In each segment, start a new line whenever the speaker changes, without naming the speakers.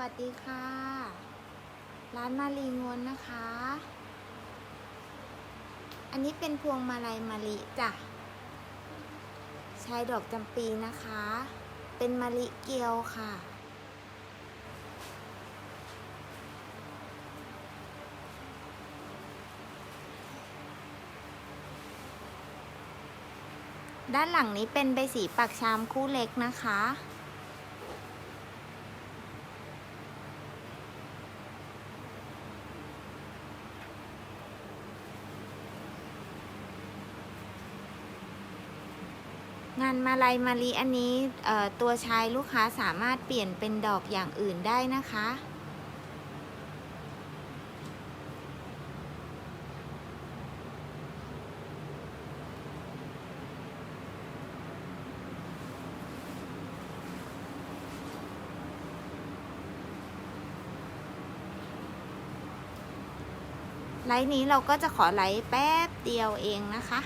วัสดีค่ะ ร้านมารีงวนนะคะ อันนี้เป็นพวงมาลัยมะลิจ้ะ ใช้ดอกจำปีนะคะ เป็นมะลิเกียวค่ะ ด้านหลังนี้เป็นใบสีปักชามคู่เล็กนะคะ งานมาลัยมาลีอันนี้ตัวชายลูกค้าสามารถเปลี่ยนเป็นดอกอย่างอื่นได้นะคะ ไลฟ์นี้เราก็จะขอไลฟ์แป๊บเดียวเองนะคะ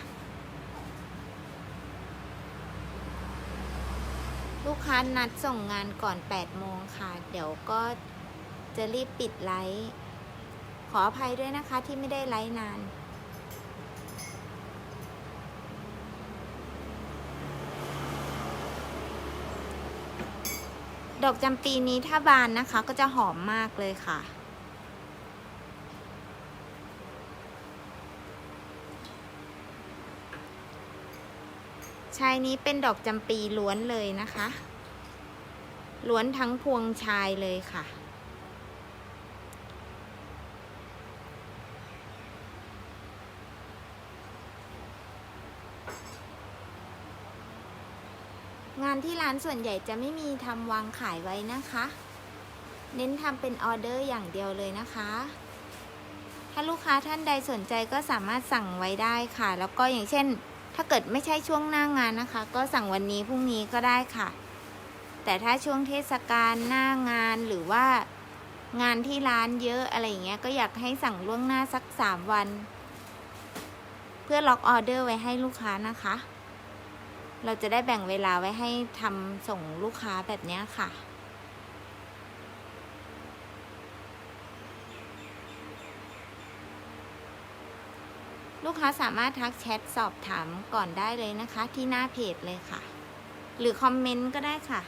กค้านัดส่งงานก่อน 8 โมงค่ะ เดี๋ยวก็จะรีบปิดไลฟ์ขออภัยด้วยนะคะที่ไม่ได้ไลฟ์นาน ดอกจำปีนี้ถ้าบานนะคะก็จะหอมมากเลยค่ะ ชายนี้เป็นดอกจำปีล้วนเลยนะคะ ล้วนทั้งพวงชายเลยค่ะ งานที่ร้านส่วนใหญ่จะไม่มีทำวางขายไว้นะคะ เน้นทำเป็นออเดอร์อย่างเดียวเลยนะคะถ้าลูกค้าท่านใดสนใจก็สามารถสั่งไว้ได้ค่ะ แล้วก็อย่างเช่น ถ้าเกิดไม่ใช่ช่วงหน้างานนะคะ ก็สั่งวันนี้พรุ่งนี้ก็ได้ค่ะ แต่ถ้าช่วงเทศกาลหน้างานหรือว่างานที่ร้านเยอะอะไรอย่างเงี้ยก็อยากให้สั่งล่วงหน้าสักสามวัน เพื่อล็อกออเดอร์ไว้ให้ลูกค้านะคะ เราจะได้แบ่งเวลาไว้ให้ทำส่งลูกค้าแบบนี้ค่ะ ลูกค้าสามารถทักแชทสอบถามก่อนได้เลยนะคะ ที่หน้าเพจเลยค่ะ หรือคอมเมนต์ก็ได้ค่ะ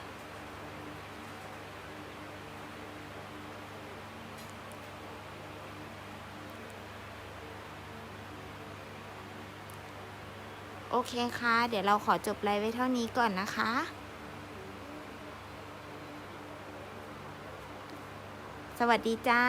โอเคค่ะ เดี๋ยวเราขอจบไลฟ์ไว้เท่านี้ก่อนนะคะสวัสดีจ้า